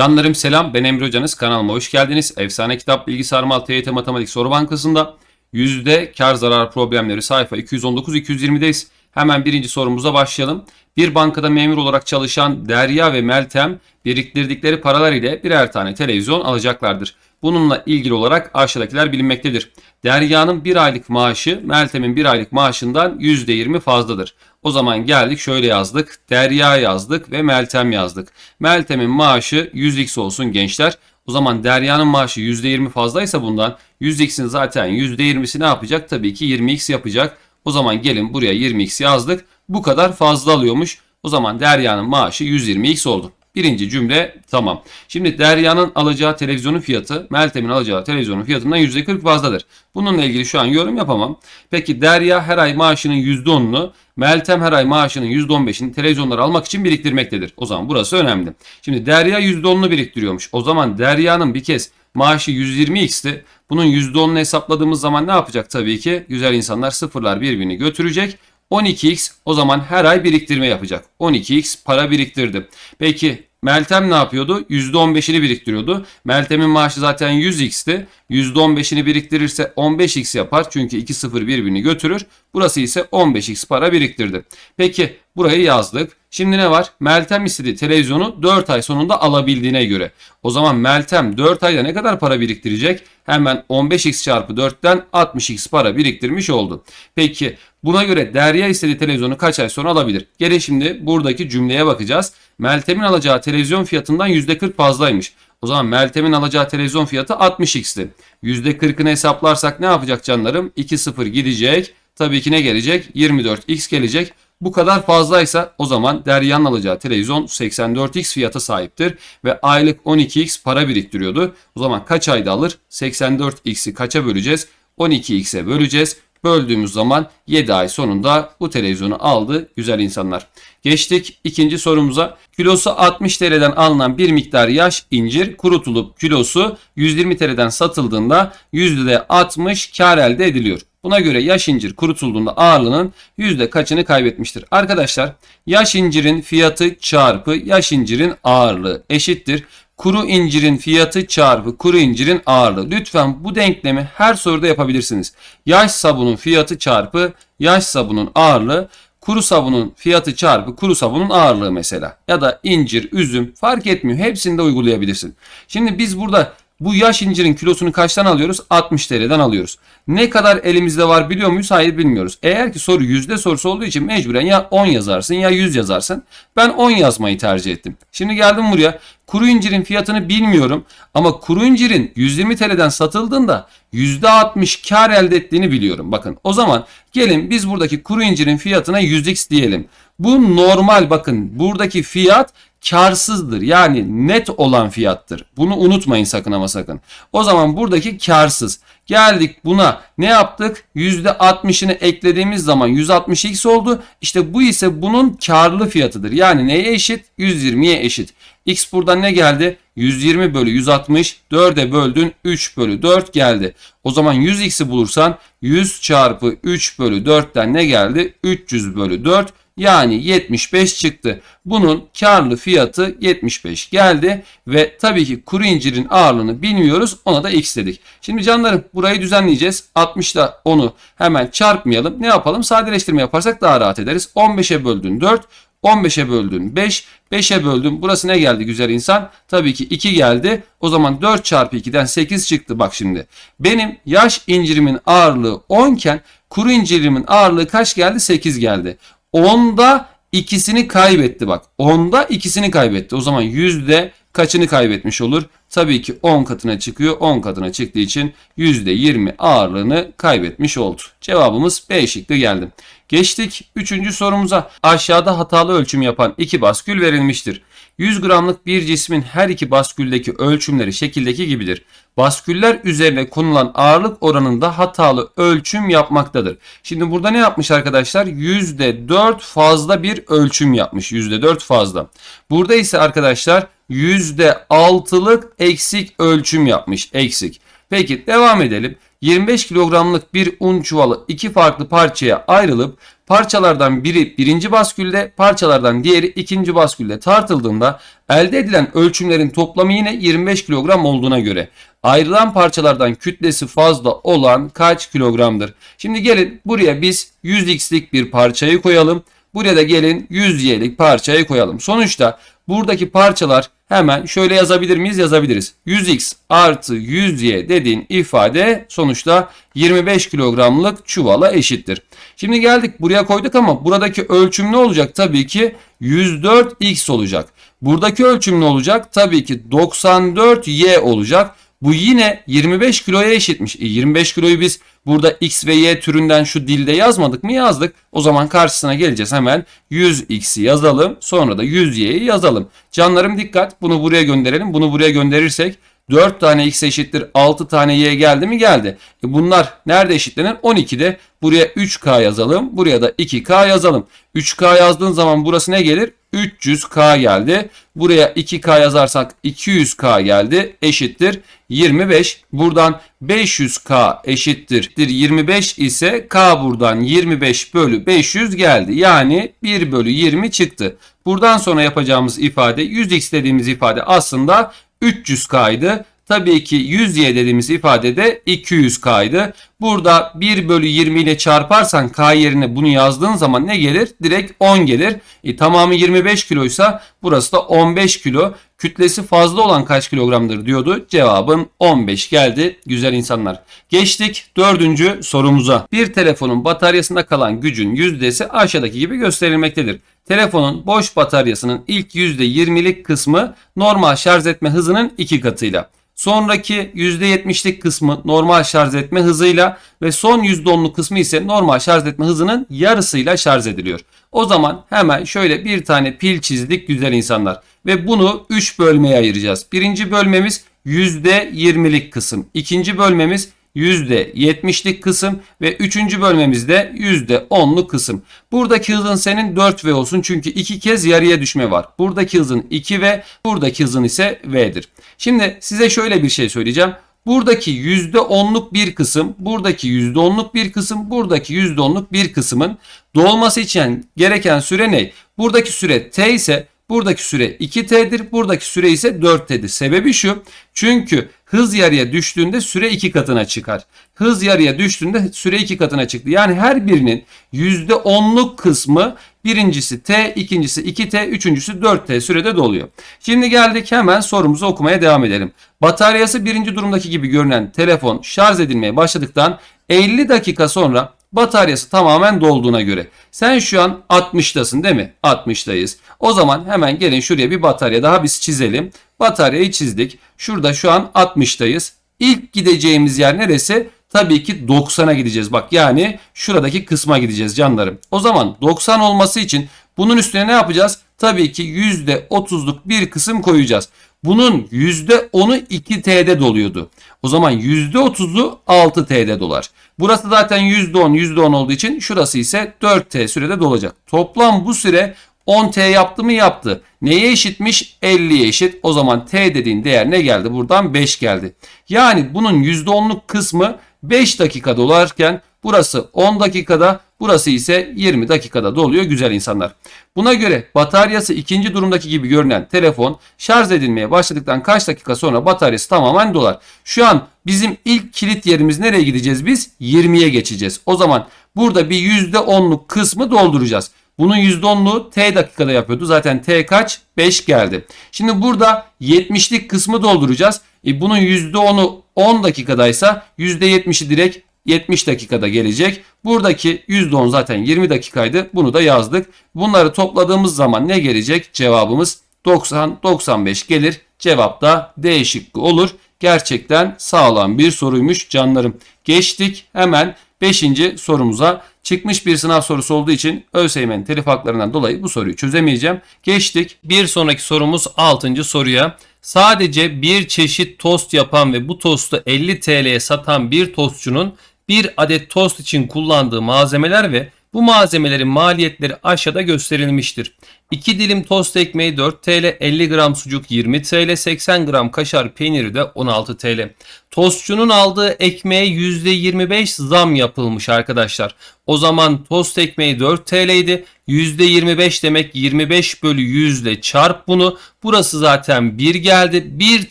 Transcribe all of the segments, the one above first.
Canlarım selam ben Emre Hocanız kanalıma hoş geldiniz. Efsane Kitap Bilgi Sarmal TYT Matematik Soru Bankası'nda yüzde kar zarar problemleri sayfa 219-220'deyiz. Hemen birinci sorumuza başlayalım. Bir bankada memur olarak çalışan Derya ve Meltem biriktirdikleri paralar ile birer tane televizyon alacaklardır. Bununla ilgili olarak aşağıdakiler bilinmektedir. Derya'nın bir aylık maaşı Meltem'in bir aylık maaşından %20 fazladır. O zaman geldik şöyle yazdık. Derya yazdık ve Meltem yazdık. Meltem'in maaşı 100x olsun gençler. O zaman Derya'nın maaşı %20 fazlaysa bundan 100x'in zaten %20'si ne yapacak? Tabii ki 20x yapacak. O zaman gelin buraya 20x yazdık. Bu kadar fazla alıyormuş. O zaman Derya'nın maaşı 120x oldu. Birinci cümle tamam. Şimdi Derya'nın alacağı televizyonun fiyatı Meltem'in alacağı televizyonun fiyatından %40 fazladır. Bununla ilgili şu an yorum yapamam. Peki Derya her ay maaşının %10'unu Meltem her ay maaşının %15'ini televizyonları almak için biriktirmektedir. O zaman burası önemli. Şimdi Derya %10'unu biriktiriyormuş. O zaman Derya'nın bir kez maaşı 120x'ti. Bunun %10'unu hesapladığımız zaman ne yapacak tabii ki? Güzel insanlar sıfırlar birbirini götürecek. 12x o zaman her ay biriktirme yapacak. 12x para biriktirdi. Peki Meltem ne yapıyordu? %15'ini biriktiriyordu. Meltem'in maaşı zaten 100x'ti. %15'ini biriktirirse 15x yapar. Çünkü 2 sıfır birbirini götürür. Burası ise 15x para biriktirdi. Peki burayı yazdık. Şimdi ne var? Meltem istediği televizyonu 4 ay sonunda alabildiğine göre. O zaman Meltem 4 ayda ne kadar para biriktirecek? Hemen 15x çarpı 4'ten 60x para biriktirmiş oldu. Peki buna göre Derya istediği televizyonu kaç ay sonra alabilir? Gelin şimdi buradaki cümleye bakacağız. Meltem'in alacağı televizyon fiyatından %40 fazlaymış. O zaman Meltem'in alacağı televizyon fiyatı 60x'ti. %40'ını hesaplarsak ne yapacak canlarım? 2 0 gidecek. Tabii ki ne gelecek? 24x gelecek. Bu kadar fazlaysa o zaman Derya'nın alacağı televizyon 84x fiyata sahiptir ve aylık 12x para biriktiriyordu. O zaman kaç ayda alır? 84x'i kaça böleceğiz? 12x'e böleceğiz. Böldüğümüz zaman 7 ay sonunda bu televizyonu aldı güzel insanlar. Geçtik ikinci sorumuza. Kilosu 60 TL'den alınan bir miktar yaş incir kurutulup kilosu 120 TL'den satıldığında %60 kar elde ediliyor. Buna göre yaş incir kurutulduğunda ağırlığının yüzde kaçını kaybetmiştir? Arkadaşlar yaş incirin fiyatı çarpı yaş incirin ağırlığı eşittir. Kuru incirin fiyatı çarpı kuru incirin ağırlığı. Lütfen bu denklemi her soruda yapabilirsiniz. Yaş sabunun fiyatı çarpı yaş sabunun ağırlığı kuru sabunun fiyatı çarpı kuru sabunun ağırlığı mesela. Ya da incir, üzüm fark etmiyor. Hepsini de uygulayabilirsin. Şimdi biz burada bu yaş incirin kilosunu kaçtan alıyoruz? 60 TL'den alıyoruz. Ne kadar elimizde var biliyor muyuz? Hayır bilmiyoruz. Eğer ki soru yüzde sorusu olduğu için mecburen ya 10 yazarsın ya 100 yazarsın. Ben 10 yazmayı tercih ettim. Şimdi geldim buraya. Kuru incirin fiyatını bilmiyorum ama kuru incirin 120 TL'den satıldığında %60 kar elde ettiğini biliyorum. Bakın o zaman gelin biz buradaki kuru incirin fiyatına 100x diyelim. Bu normal bakın buradaki fiyat karsızdır. Yani net olan fiyattır. Bunu unutmayın sakın ama sakın. O zaman buradaki karsız. Geldik buna ne yaptık? %60'ını eklediğimiz zaman 160x oldu. İşte bu ise bunun karlı fiyatıdır. Yani neye eşit? 120'ye eşit. X buradan ne geldi? 120 bölü 160 4'e böldün 3 bölü 4 geldi. O zaman 100x'i bulursan 100 çarpı 3 bölü 4'ten ne geldi? 300 bölü 4 yani 75 çıktı. Bunun karlı fiyatı 75 geldi ve tabii ki kuru incirin ağırlığını bilmiyoruz. Ona da x dedik. Şimdi canlarım burayı düzenleyeceğiz. 60 ile onu hemen çarpmayalım. Ne yapalım? Sadeleştirme yaparsak daha rahat ederiz. 15'e böldün 4. 15'e böldün 5. 5'e böldüm. Burası ne geldi güzel insan? Tabii ki 2 geldi. O zaman 4 çarpı 2'den 8 çıktı. Bak şimdi. Benim yaş incirimin ağırlığı 10 iken kuru incirimin ağırlığı kaç geldi? 8 geldi. 10'da ikisini kaybetti bak. 10'da ikisini kaybetti. O zaman yüzde kaçını kaybetmiş olur? Tabii ki 10 katına çıkıyor. 10 katına çıktığı için %20 ağırlığını kaybetmiş oldu. Cevabımız B şıkkı geldi. Geçtik 3. sorumuza. Aşağıda hatalı ölçüm yapan iki baskül verilmiştir. 100 gramlık bir cismin her iki basküldeki ölçümleri şekildeki gibidir. Basküller üzerine konulan ağırlık oranında hatalı ölçüm yapmaktadır. Şimdi burada ne yapmış arkadaşlar? %4 fazla bir ölçüm yapmış. %4 fazla. Burada ise arkadaşlar %6'lık eksik ölçüm yapmış. Eksik. Peki devam edelim. 25 kilogramlık bir un çuvalı iki farklı parçaya ayrılıp parçalardan biri birinci baskülde, parçalardan diğeri ikinci baskülde tartıldığında elde edilen ölçümlerin toplamı yine 25 kilogram olduğuna göre ayrılan parçalardan kütlesi fazla olan kaç kilogramdır? Şimdi gelin buraya biz 100x'lik bir parçayı koyalım. Buraya da gelin 100y'lik parçayı koyalım. Sonuçta buradaki parçalar hemen şöyle yazabilir miyiz? Yazabiliriz. 100x artı 100y dediğin ifade sonuçta 25 kilogramlık çuvala eşittir. Şimdi geldik buraya koyduk ama buradaki ölçüm ne olacak? Tabii ki 104x olacak. Buradaki ölçüm ne olacak? Tabii ki 94y olacak. Bu yine 25 kiloya eşitmiş. E 25 kiloyu biz burada x ve y türünden şu dilde yazmadık mı? Yazdık. O zaman karşısına geleceğiz. Hemen 100x'i yazalım. Sonra da 100y'yi yazalım. Canlarım dikkat. Bunu buraya gönderelim. Bunu buraya gönderirsek 4 tane x eşittir 6 tane y geldi mi? Geldi. E bunlar nerede eşitlenir? 12'de. Buraya 3k yazalım. Buraya da 2k yazalım. 3k yazdığın zaman burası ne gelir? 300k geldi. Buraya 2k yazarsak 200k geldi. Eşittir 25. Buradan 500k eşittir 25 ise k buradan 25 bölü 500 geldi. Yani 1 bölü 20 çıktı. Buradan sonra yapacağımız ifade 100x dediğimiz ifade aslında 300k'ydı. Tabii ki 100y dediğimiz ifade de 200k'ydı. Burada 1 bölü 20 ile çarparsan k yerine bunu yazdığın zaman ne gelir? Direkt 10 gelir. E, tamamı 25 kiloysa burası da 15 kilo. Kütlesi fazla olan kaç kilogramdır diyordu. Cevabın 15 geldi güzel insanlar. Geçtik dördüncü sorumuza. Bir telefonun bataryasında kalan gücün yüzdesi aşağıdaki gibi gösterilmektedir. Telefonun boş bataryasının ilk %20'lik kısmı normal şarj etme hızının iki katıyla. Sonraki %70'lik kısmı normal şarj etme hızıyla ve son %10'luk kısmı ise normal şarj etme hızının yarısıyla şarj ediliyor. O zaman hemen şöyle bir tane pil çizdik güzel insanlar. Ve bunu 3 bölmeye ayıracağız. Birinci bölmemiz %20'lik kısım. İkinci bölmemiz %70'lik kısım ve üçüncü bölmemizde %10'luk kısım. Buradaki hızın senin 4V olsun çünkü iki kez yarıya düşme var. Buradaki hızın 2V, buradaki hızın ise V'dir. Şimdi size şöyle bir şey söyleyeceğim. Buradaki %10'luk bir kısım, buradaki %10'luk bir kısım, buradaki %10'luk bir kısmın dolması için gereken süre ne? Buradaki süre T ise Buradaki süre 2T'dir. Buradaki süre ise 4T'dir. Sebebi şu. Çünkü hız yarıya düştüğünde süre 2 katına çıkar. Hız yarıya düştüğünde süre 2 katına çıktı. Yani her birinin %10'luk kısmı birincisi T, ikincisi 2T, üçüncüsü 4T sürede doluyor. Şimdi geldik hemen sorumuzu okumaya devam edelim. Bataryası birinci durumdaki gibi görünen telefon şarj edilmeye başladıktan 50 dakika sonra bataryası tamamen dolduğuna göre. Sen şu an 60'tasın değil mi? 60'dayız. O zaman hemen gelin şuraya bir batarya daha biz çizelim. Bataryayı çizdik. Şurada şu an 60'dayız. İlk gideceğimiz yer neresi? Tabii ki 90'a gideceğiz. Bak yani şuradaki kısma gideceğiz canlarım. O zaman 90 olması için bunun üstüne ne yapacağız? Tabii ki %30'luk bir kısım koyacağız. Bunun %10'u 2T'de doluyordu. O zaman %30'u 6T'de dolar. Burası zaten %10 %10 olduğu için şurası ise 4T sürede dolacak. Toplam bu süre 10T yaptı mı yaptı. Neye eşitmiş? 50'ye eşit. O zaman T dediğin değer ne geldi? Buradan 5 geldi. Yani bunun %10'luk kısmı 5 dakika dolarken burası 10 dakikada burası ise 20 dakikada doluyor güzel insanlar. Buna göre bataryası ikinci durumdaki gibi görünen telefon şarj edilmeye başladıktan kaç dakika sonra bataryası tamamen dolar. Şu an bizim ilk kilit yerimiz nereye gideceğiz biz? 20'ye geçeceğiz. O zaman burada bir %10'luk kısmı dolduracağız. Bunun %10'luğu T dakikada yapıyordu. Zaten T kaç? 5 geldi. Şimdi burada 70'lik kısmı dolduracağız. E bunun %10'u 10 dakikadaysa %70'i direkt 70 dakikada gelecek. Buradaki %10 zaten 20 dakikaydı. Bunu da yazdık. Bunları topladığımız zaman ne gelecek? Cevabımız 90-95 gelir. Cevap da D şıkkı olur. Gerçekten sağlam bir soruymuş canlarım. Geçtik hemen 5. sorumuza. Çıkmış bir sınav sorusu olduğu için ÖSYM'nin telif haklarından dolayı bu soruyu çözemeyeceğim. Geçtik. Bir sonraki sorumuz 6. soruya. Sadece bir çeşit tost yapan ve bu tostu 50 TL'ye satan bir tostçunun bir adet tost için kullandığı malzemeler ve bu malzemelerin maliyetleri aşağıda gösterilmiştir. 2 dilim tost ekmeği 4 TL, 50 gram sucuk 20 TL, 80 gram kaşar peyniri de 16 TL. Tostçunun aldığı ekmeğe %25 zam yapılmış arkadaşlar. O zaman tost ekmeği 4 TL idi. %25 demek 25 bölü 100 ile çarp bunu. Burası zaten 1 geldi. 1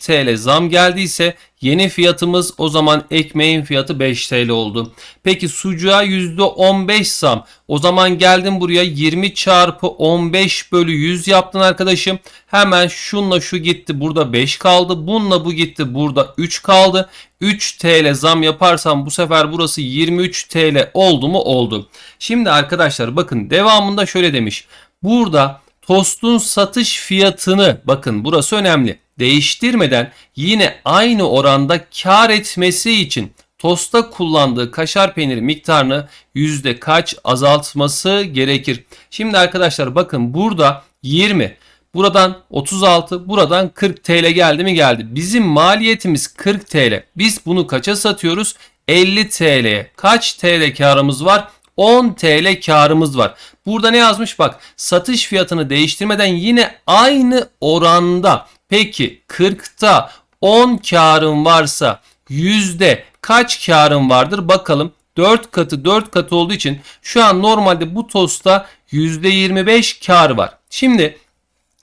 TL zam geldiyse yeni fiyatımız o zaman ekmeğin fiyatı 5 TL oldu. Peki sucuğa %15 zam. O zaman geldim buraya 20 çarpı 15 bölü 100 yaptın arkadaşım. Hemen şunla şu gitti burada 5 kaldı. Bununla bu gitti burada 3 kaldı. 3 TL zam yaparsam bu sefer burası 23 TL oldu mu oldu. Şimdi arkadaşlar bakın devamında şöyle demiş. Burada tostun satış fiyatını bakın burası önemli. Değiştirmeden yine aynı oranda kar etmesi için tosta kullandığı kaşar peyniri miktarını yüzde kaç azaltması gerekir. Şimdi arkadaşlar bakın burada 20 Buradan 36, buradan 40 TL geldi mi geldi. Bizim maliyetimiz 40 TL. Biz bunu kaça satıyoruz? 50 TL'ye. Kaç TL karımız var? 10 TL karımız var. Burada ne yazmış bak satış fiyatını değiştirmeden yine aynı oranda. Peki 40'ta 10 karım varsa yüzde kaç karım vardır bakalım. 4 katı 4 katı olduğu için şu an normalde bu tosta %25 kar var. Şimdi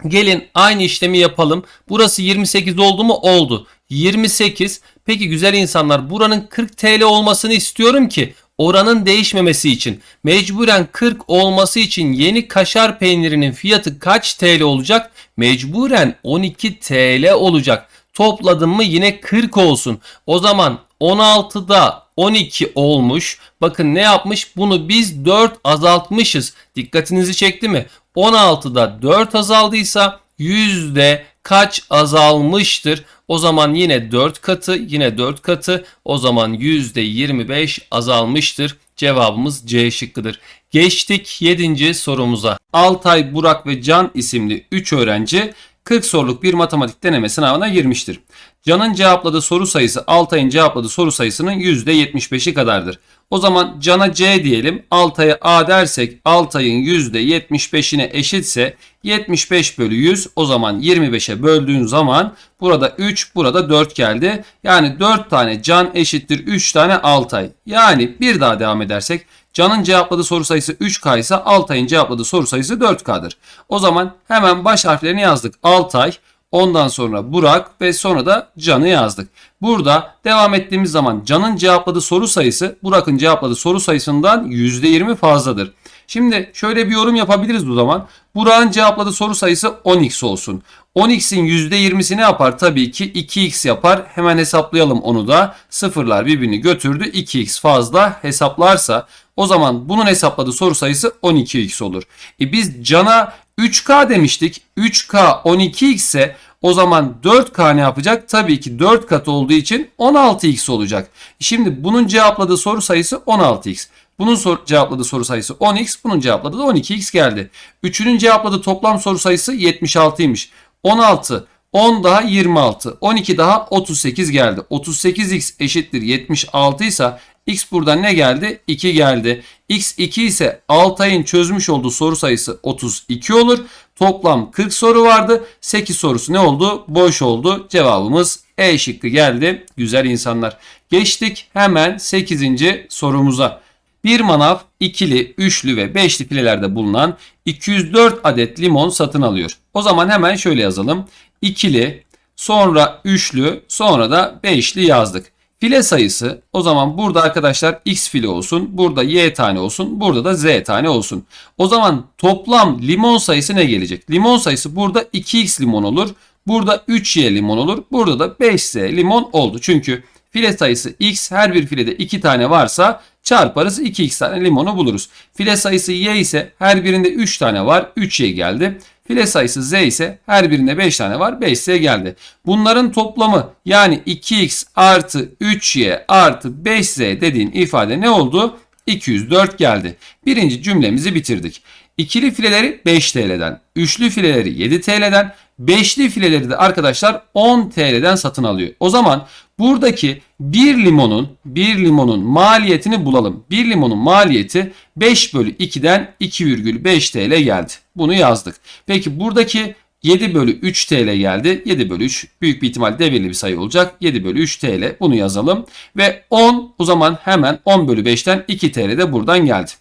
Gelin aynı işlemi yapalım. Burası 28 oldu mu? Oldu. 28. Peki güzel insanlar buranın 40 TL olmasını istiyorum ki oranın değişmemesi için. Mecburen 40 olması için yeni kaşar peynirinin fiyatı kaç TL olacak? Mecburen 12 TL olacak. Topladım mı yine 40 olsun. O zaman 16'da 12 olmuş. Bakın ne yapmış? Bunu biz 4 azaltmışız. Dikkatinizi çekti mi? 16'da 4 azaldıysa yüzde kaç azalmıştır? O zaman yine 4 katı, yine 4 katı. O zaman yüzde 25 azalmıştır. Cevabımız C şıkkıdır. Geçtik 7. sorumuza. Altay, Burak ve Can isimli 3 öğrenci 40 soruluk bir matematik deneme sınavına girmiştir. Can'ın cevapladığı soru sayısı Altay'ın cevapladığı soru sayısının %75'i kadardır. O zaman Can'a C diyelim. Altay'a A dersek Altay'ın %75'ine eşitse 75 bölü 100 o zaman 25'e böldüğün zaman burada 3 burada 4 geldi. Yani 4 tane Can eşittir 3 tane Altay. Yani bir daha devam edersek Can'ın cevapladığı soru sayısı 3K ise Altay'ın cevapladığı soru sayısı 4K'dır. O zaman hemen baş harflerini yazdık. Altay, ondan sonra Burak ve sonra da Can'ı yazdık. Burada devam ettiğimiz zaman Can'ın cevapladığı soru sayısı Burak'ın cevapladığı soru sayısından %20 fazladır. Şimdi şöyle bir yorum yapabiliriz bu zaman. Burak'ın cevapladığı soru sayısı 10x olsun. 10x'in %20'si ne yapar? Tabii ki 2x yapar. Hemen hesaplayalım onu da. Sıfırlar birbirini götürdü. 2x fazla hesaplarsa o zaman bunun hesapladığı soru sayısı 12x olur. E biz Can'a 3K demiştik. 3K 12x ise o zaman 4K ne yapacak? Tabii ki 4 kat olduğu için 16x olacak. Şimdi bunun cevapladığı soru sayısı 16x. Bunun sor cevapladığı soru sayısı 10x. Bunun cevapladığı da 12x geldi. Üçünün cevapladığı toplam soru sayısı 76'ymış. 16 10 daha 26. 12 daha 38 geldi. 38x eşittir 76 ise x buradan ne geldi? 2 geldi. x 2 ise Altay'ın çözmüş olduğu soru sayısı 32 olur. Toplam 40 soru vardı. 8 sorusu ne oldu? Boş oldu. Cevabımız E şıkkı geldi. Güzel insanlar. Geçtik hemen 8. sorumuza. Bir manav ikili, üçlü ve beşli filelerde bulunan 204 adet limon satın alıyor. O zaman hemen şöyle yazalım. İkili, sonra üçlü, sonra da beşli yazdık. File sayısı o zaman burada arkadaşlar x file olsun. Burada y tane olsun. Burada da z tane olsun. O zaman toplam limon sayısı ne gelecek? Limon sayısı burada 2x limon olur. Burada 3y limon olur. Burada da 5z limon oldu. Çünkü file sayısı x her bir filede 2 tane varsa çarparız 2x tane limonu buluruz. File sayısı y ise her birinde 3 tane var. 3y geldi. File sayısı z ise her birinde 5 tane var. 5z geldi. Bunların toplamı yani 2x artı 3y artı 5z dediğin ifade ne oldu? 204 geldi. Birinci cümlemizi bitirdik. İkili fileleri 5 TL'den, üçlü fileleri 7 TL'den, Beşli fileleri de arkadaşlar 10 TL'den satın alıyor. O zaman buradaki bir limonun bir limonun maliyetini bulalım. Bir limonun maliyeti 5 bölü 2'den 2,5 TL geldi. Bunu yazdık. Peki buradaki 7 bölü 3 TL geldi. 7 bölü 3 büyük bir ihtimal devirli bir sayı olacak. 7 bölü 3 TL bunu yazalım. Ve 10 o zaman hemen 10 bölü 5'ten 2 TL de buradan geldi.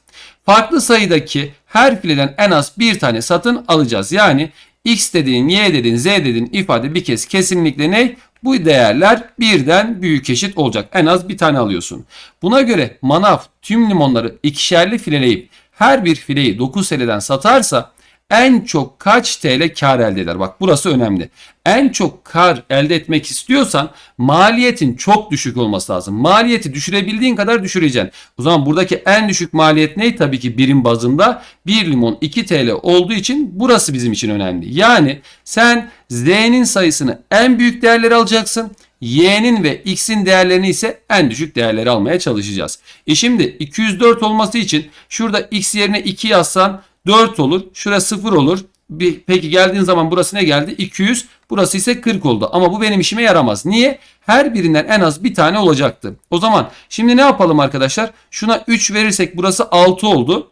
Farklı sayıdaki her fileden en az bir tane satın alacağız. Yani x dediğin, y dediğin, z dediğin ifade bir kez kesinlikle ne? Bu değerler birden büyük eşit olacak. En az bir tane alıyorsun. Buna göre manav tüm limonları ikişerli fileleyip her bir fileyi 9 TL'den satarsa en çok kaç TL kar elde eder? Bak burası önemli. En çok kar elde etmek istiyorsan maliyetin çok düşük olması lazım. Maliyeti düşürebildiğin kadar düşüreceksin. O zaman buradaki en düşük maliyet ne? Tabii ki birim bazında 1 limon 2 TL olduğu için burası bizim için önemli. Yani sen Z'nin sayısını en büyük değerleri alacaksın. Y'nin ve X'in değerlerini ise en düşük değerleri almaya çalışacağız. E şimdi 204 olması için şurada X yerine 2 yazsan 4 olur. Şurası 0 olur. Bir, peki geldiğin zaman burası ne geldi? 200. Burası ise 40 oldu. Ama bu benim işime yaramaz. Niye? Her birinden en az bir tane olacaktı. O zaman şimdi ne yapalım arkadaşlar? Şuna 3 verirsek burası 6 oldu.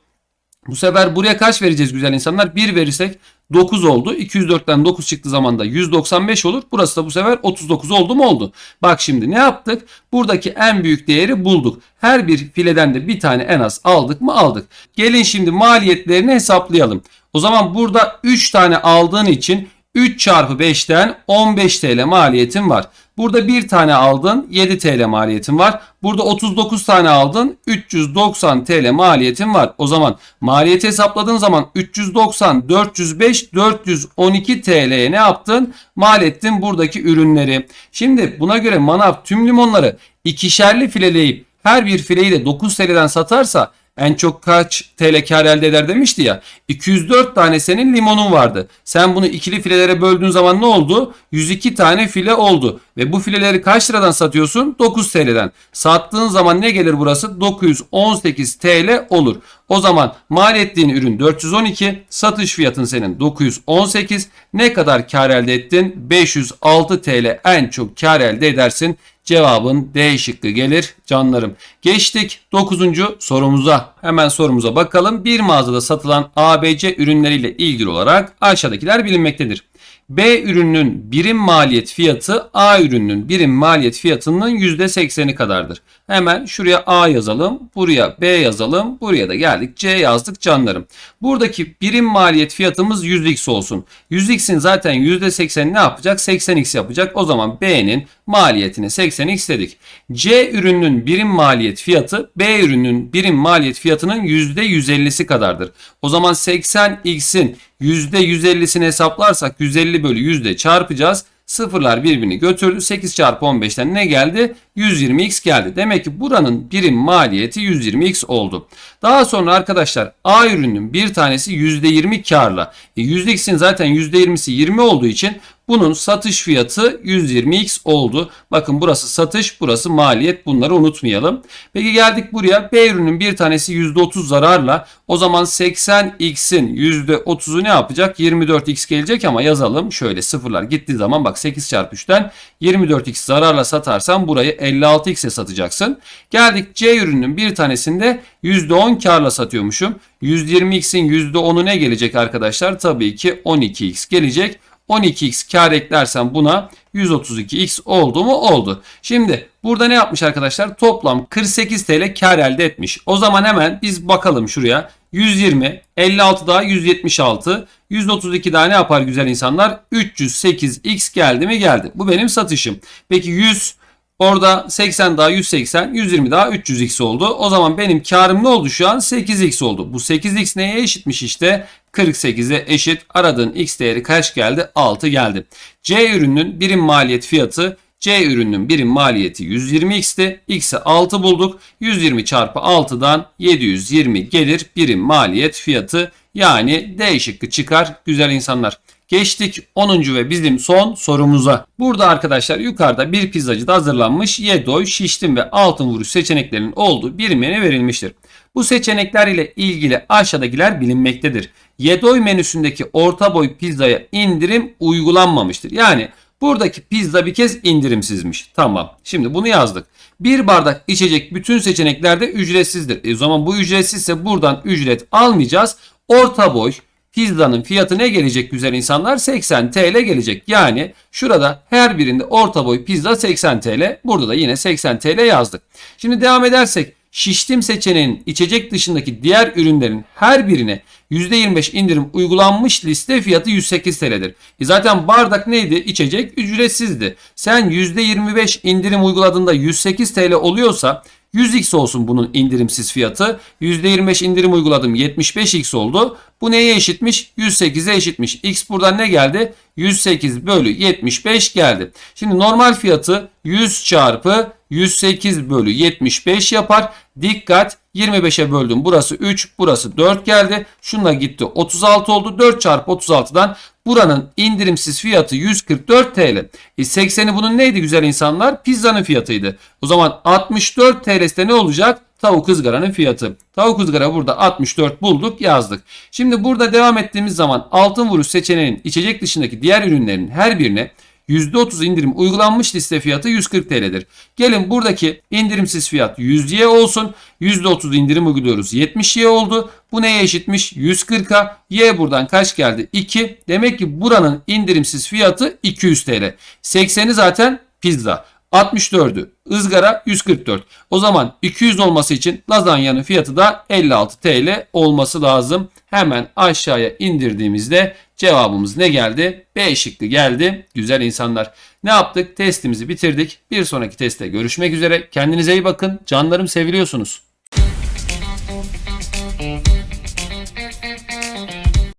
Bu sefer buraya kaç vereceğiz güzel insanlar? 1 verirsek 9 oldu. 204'ten 9 çıktığı zaman da 195 olur. Burası da bu sefer 39 oldu mu oldu. Bak şimdi ne yaptık? Buradaki en büyük değeri bulduk. Her bir fileden de bir tane en az aldık mı aldık. Gelin şimdi maliyetlerini hesaplayalım. O zaman burada 3 tane aldığın için 3 çarpı 5'ten 15 TL maliyetin var. Burada bir tane aldın 7 TL maliyetin var. Burada 39 tane aldın 390 TL maliyetin var. O zaman maliyeti hesapladığın zaman 390, 405, 412 TL'ye ne yaptın? Mal ettin buradaki ürünleri. Şimdi buna göre manav tüm limonları ikişerli fileleyip her bir fileyi de 9 TL'den satarsa en çok kaç TL kar elde eder demişti ya. 204 tane senin limonun vardı. Sen bunu ikili filelere böldüğün zaman ne oldu? 102 tane file oldu. Ve bu fileleri kaç liradan satıyorsun? 9 TL'den. Sattığın zaman ne gelir burası? 918 TL olur. O zaman mal ettiğin ürün 412, satış fiyatın senin 918. Ne kadar kar elde ettin? 506 TL en çok kar elde edersin. Cevabın D şıkkı gelir canlarım. Geçtik 9. sorumuza. Hemen sorumuza bakalım. Bir mağazada satılan ABC ürünleriyle ilgili olarak aşağıdakiler bilinmektedir. B ürününün birim maliyet fiyatı A ürününün birim maliyet fiyatının %80'i kadardır. Hemen şuraya A yazalım, buraya B yazalım, buraya da geldik C yazdık canlarım. Buradaki birim maliyet fiyatımız 100x olsun. 100x'in zaten %80 ne yapacak? 80x yapacak. O zaman B'nin maliyetini 80x dedik. C ürününün birim maliyet fiyatı B ürününün birim maliyet fiyatının %150'si kadardır. O zaman 80x'in %150'sini hesaplarsak 150 bölü yüzde çarpacağız. Sıfırlar birbirini götürdü. 8 çarpı 15'ten ne geldi? 120x geldi. Demek ki buranın birim maliyeti 120x oldu. Daha sonra arkadaşlar A ürünün bir tanesi %20 karla. E, %x'in zaten %20'si 20 olduğu için bunun satış fiyatı 120x oldu. Bakın burası satış, burası maliyet. Bunları unutmayalım. Peki geldik buraya. B ürünün bir tanesi %30 zararla. O zaman 80x'in %30'u ne yapacak? 24x gelecek ama yazalım. Şöyle sıfırlar gittiği zaman bak 8 çarpı 3'ten 24x zararla satarsan burayı 56x'e satacaksın. Geldik C ürünün bir tanesinde %10 karla satıyormuşum. 120x'in %10'u ne gelecek arkadaşlar? Tabii ki 12x gelecek. 12x kar eklersen buna 132x oldu mu? Oldu. Şimdi burada ne yapmış arkadaşlar? Toplam 48 TL kar elde etmiş. O zaman hemen biz bakalım şuraya. 120, 56 daha 176, 132 daha ne yapar güzel insanlar? 308x geldi mi? Geldi. Bu benim satışım. Peki 100 Orada 80 daha 180, 120 daha 300x oldu. O zaman benim karım ne oldu şu an? 8x oldu. Bu 8x neye eşitmiş işte? 48'e eşit. Aradığın x değeri kaç geldi? 6 geldi. C ürünün birim maliyet fiyatı C ürünün birim maliyeti 120x'ti. X'i 6 bulduk. 120 çarpı 6'dan 720 gelir birim maliyet fiyatı. Yani D şıkkı çıkar güzel insanlar. Geçtik 10. ve bizim son sorumuza. Burada arkadaşlar yukarıda bir pizzacıda hazırlanmış yedoy, şiştim ve altın vuruş seçeneklerinin olduğu bir menü verilmiştir. Bu seçenekler ile ilgili aşağıdakiler bilinmektedir. Yedoy menüsündeki orta boy pizzaya indirim uygulanmamıştır. Yani buradaki pizza bir kez indirimsizmiş. Tamam. Şimdi bunu yazdık. Bir bardak içecek bütün seçeneklerde ücretsizdir. E o zaman bu ücretsizse buradan ücret almayacağız. Orta boy pizzanın fiyatı ne gelecek güzel insanlar? 80 TL gelecek. Yani şurada her birinde orta boy pizza 80 TL. Burada da yine 80 TL yazdık. Şimdi devam edersek şiştim seçeneğinin içecek dışındaki diğer ürünlerin her birine %25 indirim uygulanmış liste fiyatı 108 TL'dir. E zaten bardak neydi? İçecek ücretsizdi. Sen %25 indirim uyguladığında 108 TL oluyorsa 100x olsun bunun indirimsiz fiyatı. %25 indirim uyguladım 75x oldu. Bu neye eşitmiş? 108'e eşitmiş. X buradan ne geldi? 108 bölü 75 geldi. Şimdi normal fiyatı 100 çarpı 108 bölü 75 yapar. Dikkat 25'e böldüm. Burası 3, burası 4 geldi. Şunla gitti 36 oldu. 4 çarpı 36'dan buranın indirimsiz fiyatı 144 TL. E 80'i bunun neydi güzel insanlar? Pizzanın fiyatıydı. O zaman 64 TL'si ne olacak? Tavuk ızgaranın fiyatı. Tavuk ızgara burada 64 bulduk yazdık. Şimdi burada devam ettiğimiz zaman altın vuruş seçeneğinin içecek dışındaki diğer ürünlerin her birine %30 indirim uygulanmış liste fiyatı 140 TL'dir. Gelin buradaki indirimsiz fiyat 100Y olsun. %30 indirim uyguluyoruz. 70Y oldu. Bu neye eşitmiş? 140'a. Y buradan kaç geldi? 2. Demek ki buranın indirimsiz fiyatı 200 TL. 80'i zaten pizza. 64'ü ızgara 144. O zaman 200 olması için lazanyanın fiyatı da 56 TL olması lazım. Hemen aşağıya indirdiğimizde cevabımız ne geldi? B şıkkı geldi. Güzel insanlar. Ne yaptık? Testimizi bitirdik. Bir sonraki testte görüşmek üzere. Kendinize iyi bakın. Canlarım seviliyorsunuz.